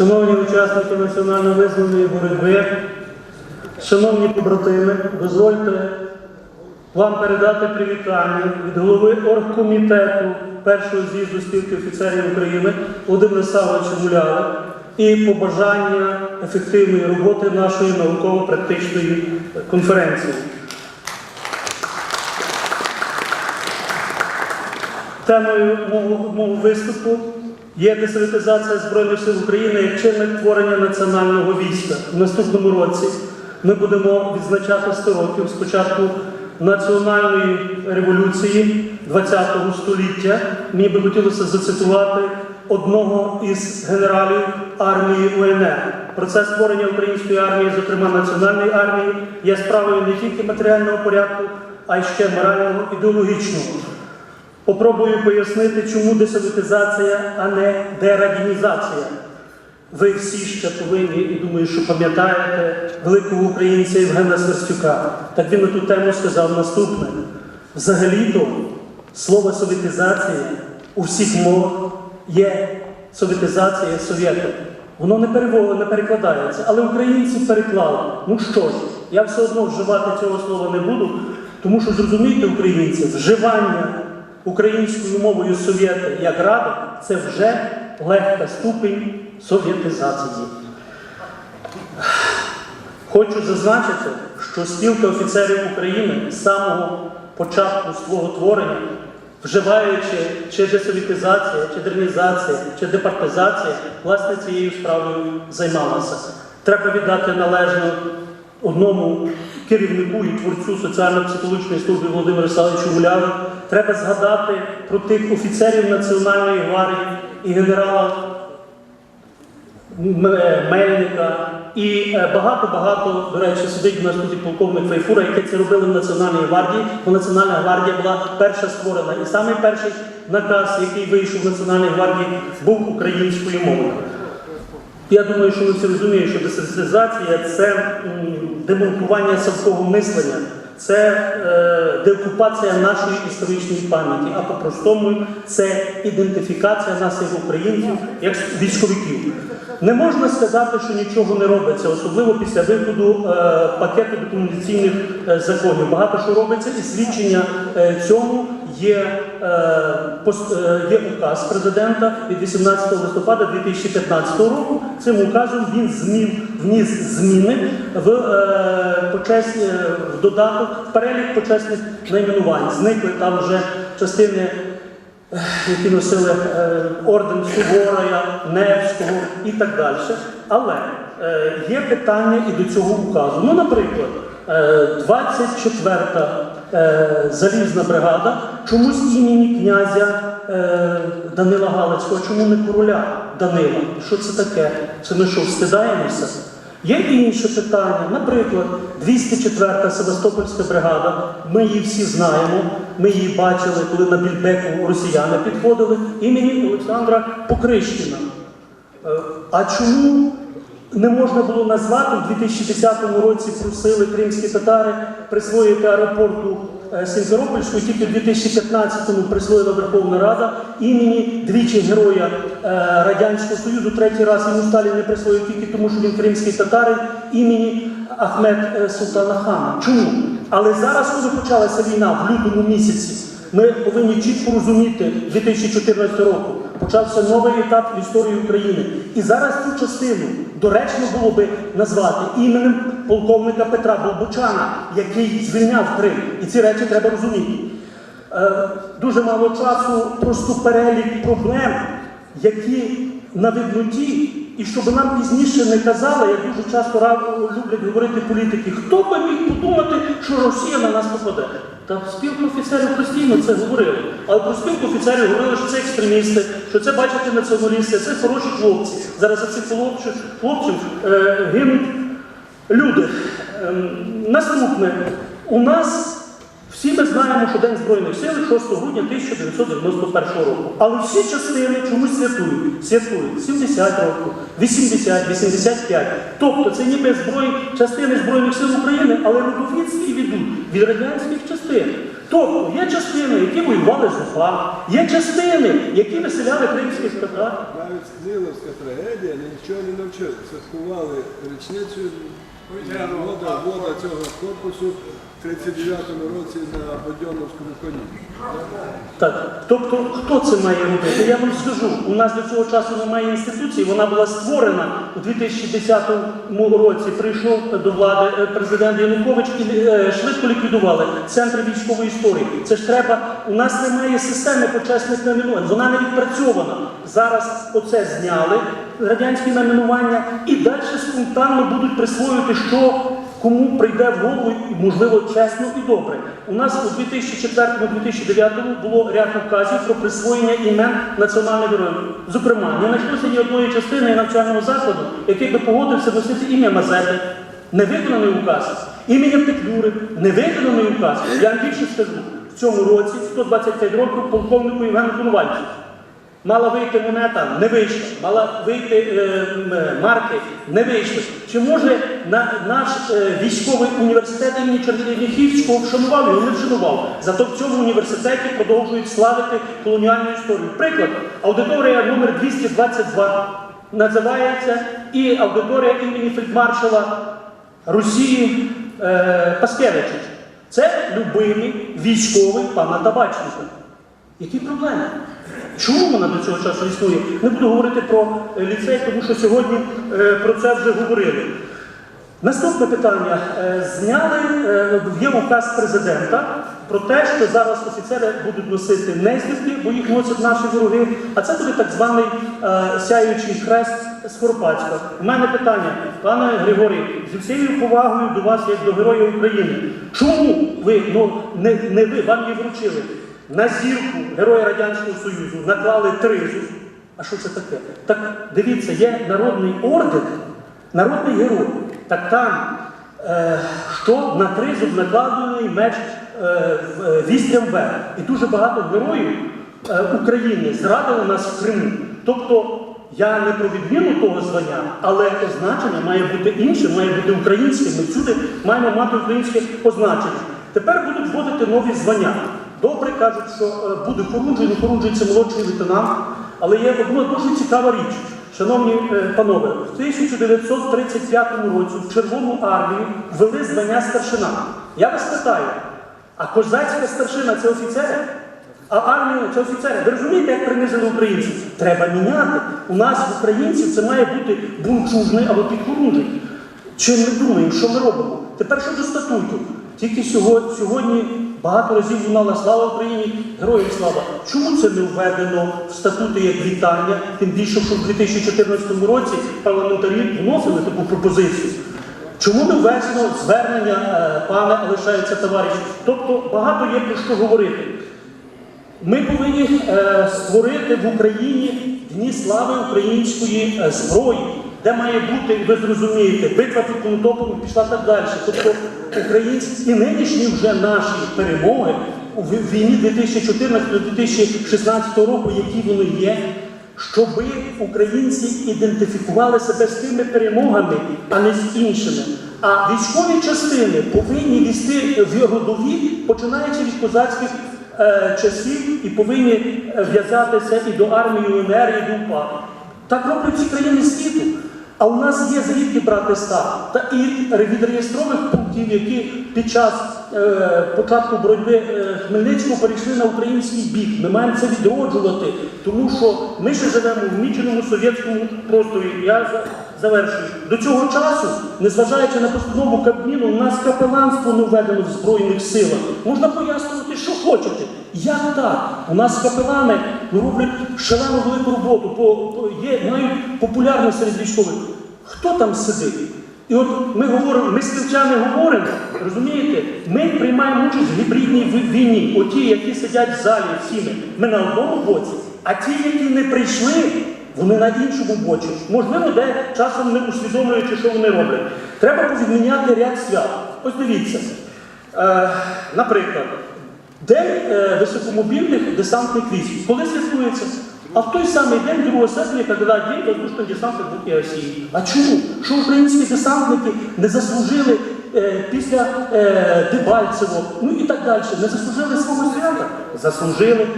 Шановні учасники національно-визвольної боротьби, шановні побратими, дозвольте вам передати привітання від голови оргкомітету першого з'їзду спілки офіцерів України Володимира Савовича Муляра і побажання ефективної роботи нашої науково-практичної конференції. Темою мого виступу є десоветизація Збройних сил України як чинник творення національного війська. В наступному році ми будемо відзначати 100 років з початку національної революції ХХ століття. Мені би хотілося зацитувати одного із генералів армії УНР. Процес створення української армії, зокрема національної армії, є справою не тільки матеріального порядку, а й ще морального ідеологічного. Попробую пояснити, чому десоветизація, а не дерадінізація. Ви всі ще повинні, і думаю, що пам'ятаєте великого українця Євгена Сверстюка. Так він на ту тему сказав наступне. Взагалі-то слово советизація у всіх мовах є советизація совєта. Воно не перево- не перекладається, але українці переклали. Ну що ж, я все одно вживати цього слова не буду, тому що зрозумійте, українці, вживання українською мовою совєти як рада це вже легка ступінь совєтизації. Хочу зазначити, що спілка офіцерів України з самого початку свого творення, вживаючи чи десовітизація, чи дернізація, чи департизація, власне цією справою займалася. Треба віддати належно одному керівнику і творцю соціально-психологічної служби Володимиру Савичу Гуляву. Треба згадати про тих офіцерів Національної гвардії і генерала е, Мельника і е, багато-багато, до речі, сидить у нас тут полковник Фейфура, які це робили в Національній гвардії, бо Національна гвардія була перша створена. І саме перший наказ, який вийшов в Національній гвардії, був українською мовою. Я думаю, що ви всі розумієте, що десенсизація це демонтування савського мислення, це е, деокупація нашої історичної пам'яті, а по-простому це ідентифікація нас як українців, як військовиків. Не можна сказати, що нічого не робиться, особливо після виходу е, пакету документаційних е, законів. Багато що робиться, і свідчення е, цьому є, е, пос- е, є указ президента від 18 листопада 2015 року. Цим указом він змін, вніс зміни в, е, почесні, в додаток, перелік почесних найменувань. Зникли там вже частини які носили е, орден Суворая, Невського і так далі. Але е, є питання і до цього указу. Ну, наприклад, е, 24-та е, залізна бригада чомусь імені князя е, Данила Галицького, чому не короля Данила? Що це таке? Це ми що, встидаємося? Є інше питання, наприклад, 204-та Севастопольська бригада. Ми її всі знаємо. Ми її бачили, коли на Більбеку росіяни підходили імені Олександра Покрищина. Е, А чому не можна було назвати в 2010 році просили кримські татари присвоїти аеропорту е, Сімферопольську, тільки в 2015-му присвоїла Верховна Рада імені двічі героя е, Радянського Союзу. Третій раз йому Сталін не присвоїв тільки тому, що він кримський татарин імені Ахмед е, Султана Хана. Чому? Але зараз, коли почалася війна в лютому місяці, ми повинні чітко розуміти 2014 року. Почався новий етап в історії України. І зараз цю частину доречно було би назвати іменем полковника Петра Болбочана, який звільняв Крим. І ці речі треба розуміти. Е, дуже мало часу, просто перелік проблем, які на видноті, і щоб нам пізніше не казали, як дуже часто люблять говорити політики, хто би міг подумати, що Росія на нас попаде. Та спілку офіцерів постійно це говорили. Але про спілку офіцерів говорили, що це екстремісти, що це, бачите, націоналісти, це хороші хлопці. Зараз за цих хлопців, хлопців е, гинуть люди. Е, наступне. У нас всі ми знаємо, що День Збройних сил 6 грудня 1991 року. Але всі частини чомусь святкують. Святкують 70 років, 80, 85. Тобто це ніби зброї, частини Збройних сил України, але родовід свій ведуть від радянських частин. Тобто є частини, які воювали з УПА, є частини, які виселяли кримських татар. Навіть Ниловська трагедія нічого не навчила. Святкували річницю вода, вода цього корпусу в 39-му році на Бодьоновському коні. Так, тобто, хто це має робити? Я вам скажу, у нас до цього часу немає інституції, вона була створена у 2010 році. Прийшов до влади е, президент Янукович і е, швидко ліквідували центр військової історії. Це ж треба. У нас немає системи почесних намінувань, вона не відпрацьована. Зараз оце зняли радянські намінування і далі спонтанно будуть присвоювати, що кому прийде в голову, можливо, чесно і добре. У нас у 2004-2009 було ряд указів про присвоєння імен національних героїв. Зокрема, не знайшлося ні одної частини навчального закладу, який би погодився носити ім'я Мазепи. Невиконаний указ. Ім'я Петлюри, невиконаний указ. Я вам більше скажу, в цьому році 125 років полковнику Євгену Коновальцю. Мала вийти монета, не вийшла. Мала вийти е, е, марки, не вийшли. Чи може на, наш е, військовий університет імені Черніхівського вшанував його? Не вшанував. Зато в цьому університеті продовжують славити колоніальну історію. Приклад, аудиторія номер 222 називається і аудиторія імені фельдмаршала Росії е, Паскевича. Це любимий військовий пана Табачника. Які проблеми? Чому вона до цього часу існує? Не буду говорити про е, ліцей, тому що сьогодні е, про це вже говорили. Наступне питання. Е, Зняли, є указ президента про те, що зараз офіцери будуть носити не зірки, бо їх носять наші вороги, а це буде так званий сяючий хрест з Скоропадська. У мене питання, пане Григорій, зі всією повагою до вас, як до Героя України, чому ви, ну не, не ви, вам її вручили? На зірку Героя Радянського Союзу наклали тризу. А що це таке? Так дивіться, є народний орден, народний герой. Так там, е, що на тризуб накладений меч е, в- е, вістрям вверх. І дуже багато героїв е, України зрадили нас в Криму. Тобто я не про відміну того звання, але означення має бути інше, має бути українське. Ми всюди маємо мати українське означення. Тепер будуть вводити нові звання. Добре кажуть, що е, буде Хорунжий, не Хорунжий молодший лейтенант, але є одна дуже цікава річ. Шановні е, панове, в 1935 році в Червону армію ввели звання старшина. Я вас питаю, а козацька старшина це офіцери? А армія це офіцери. Ви розумієте, як принизили українців? Треба міняти. У нас українців це має бути бунчужний або підхорунжий. Чи ми думаємо, що ми робимо? Тепер щодо статуту. Тільки сьогодні багато разів лунала слава Україні, героям слава. Чому це не введено в статути як вітання? Тим більше, що в 2014 році парламентарі вносили таку пропозицію. Чому не введено звернення е, пане лишається товариш? Тобто багато є про що говорити. Ми повинні е, створити в Україні дні слави української е, зброї, де має бути, ви зрозумієте, битва під Конотопом пішла так далі. Тобто українські і нинішні вже наші перемоги у війні 2014-2016 року, які вони є, щоб українці ідентифікували себе з тими перемогами, а не з іншими. А військові частини повинні вести в родові, починаючи від козацьких е, часів, і повинні е, в'язатися і до армії УНР, і до УПА. Так роблять всі країни світу. А у нас є звідки брати став. Та і від реєстрових пунктів, які під час е, початку боротьби е, Хмельницького перейшли на український бік. Ми маємо це відроджувати, тому що ми ще живемо в міченому совєтському просторі. Я завершую. До цього часу, незважаючи на постанову Кабміну, у нас капеланство не введено в Збройних силах. Можна пояснювати, що хочете. Як так? У нас капелани роблять шалену велику роботу, по, є, мають популярність серед військових. Хто там сидить? І от ми говоримо, ми співчани говоримо, розумієте, ми приймаємо участь в гібридній війні. Оті, які сидять в залі всі ми, ми на одному боці, а ті, які не прийшли, вони на іншому боці. Можливо, де часом не усвідомлюючи, що вони роблять. Треба повідміняти ряд свят. Ось дивіться. Е, наприклад, День е, високомобільних десантних військ. Коли святкується? А в той самий день 2 серпня, коли День воздушно-десантних Бухи Росії. А чому? Що українські десантники не заслужили е, після е, Дебальцево, ну і так далі, не заслужили свого свята? Заслужили.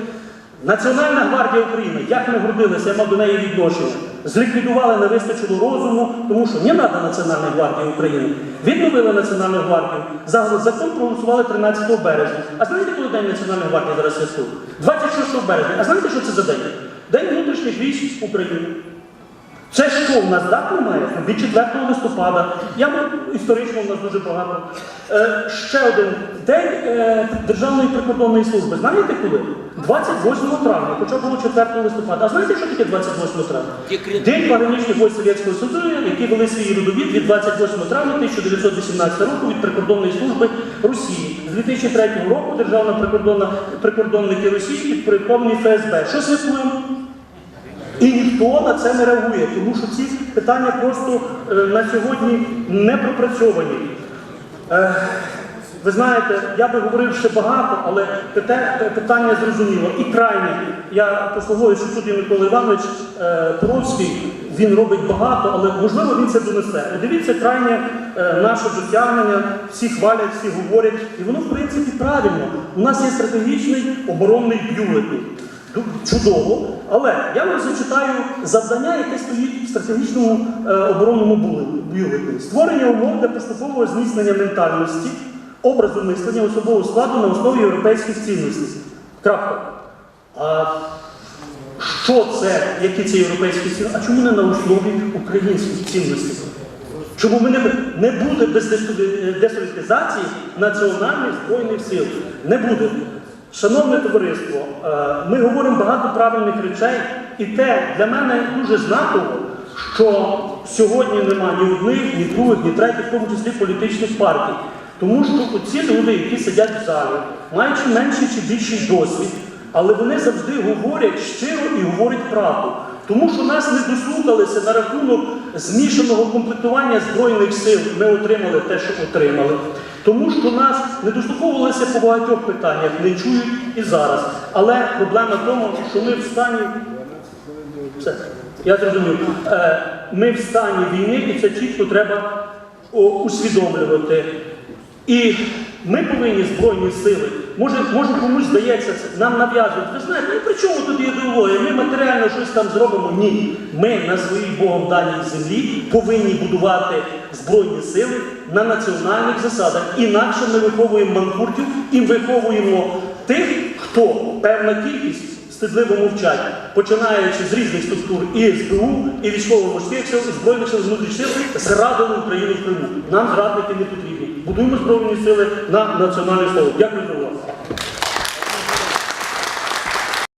Національна гвардія України, як ми гордилися, я мав до неї відношення. Зліквідували, не вистачило розуму, тому що не треба Національної гвардії України. Відновили Національну гвардію. За закон проголосували 13 березня. А знаєте, коли День Національної гвардії зараз святкує? 26 березня. А знаєте, що це за день? День внутрішніх військ України. Це що в нас дат немає? Від 4 листопада. Я історично в нас дуже багато. Е, ще один день е, Державної прикордонної служби. Знаєте коли? 28 травня, хоча було 4 листопада. А знаєте, що таке 28 травня? День пограничних військ Совєтського Союзу, які вели свій родовід від 28 травня 1918 року від прикордонної служби Росії. З 2003 року Державна прикордонна прикордонники Росії підпорядковані ФСБ. Що святкуємо? І ніхто на це не реагує, тому що ці питання просто е, на сьогодні не пропрацьовані. Е, ви знаєте, я би говорив ще багато, але пита- питання зрозуміло. І крайне, я послугуюся, що тут є Микола Іванович е, Туровський, він робить багато, але можливо він це донесе. Подивіться крайнє е, наше досягнення, всі хвалять, всі говорять, і воно в принципі правильно. У нас є стратегічний оборонний бюлетень. Чудово, але я вам зачитаю завдання, яке стоїть в стратегічному е, оборонному бюлетені. Створення умов для поступового зміцнення ментальності, образу мислення особового складу на основі європейських цінностей. Крапка. А що це, які це європейські цінності? А чому не на основі українських цінностей? Чому ми не, не буде без десовітизації національних збройних сил? Не буде. Шановне товариство, е, ми говоримо багато правильних речей, і те для мене дуже знаково, що сьогодні нема ні одних, ні других, ні третіх, в тому числі політичних партій. Тому що оці люди, які сидять в залі, маючи менший чи більший досвід, але вони завжди говорять щиро і говорять правду. Тому що нас не дослухалися на рахунок змішаного комплектування Збройних сил. Ми отримали те, що отримали. Тому що нас не дослуховувалися по багатьох питаннях, не чують і зараз. Але проблема в тому, що ми в стані. Все, я зрозумів. Е, Ми в стані війни, і це чітко треба усвідомлювати. І ми повинні Збройні сили, може, може комусь здається, нам нав'язують. Ви знаєте, ну при чому тут ідеологія? Ми матеріально щось там зробимо. Ні. Ми на своїй Богом даній землі повинні будувати Збройні сили на національних засадах. Інакше ми виховуємо манкуртів і виховуємо тих, хто певна кількість стидливо мовчать, починаючи з різних структур і СБУ, і військово-морських сил, і збройних сил внутрішніх сил, зрадили Україну в Криму. Нам зрадники не потрібні. Будуємо збройні сили на національну слово. Дякую.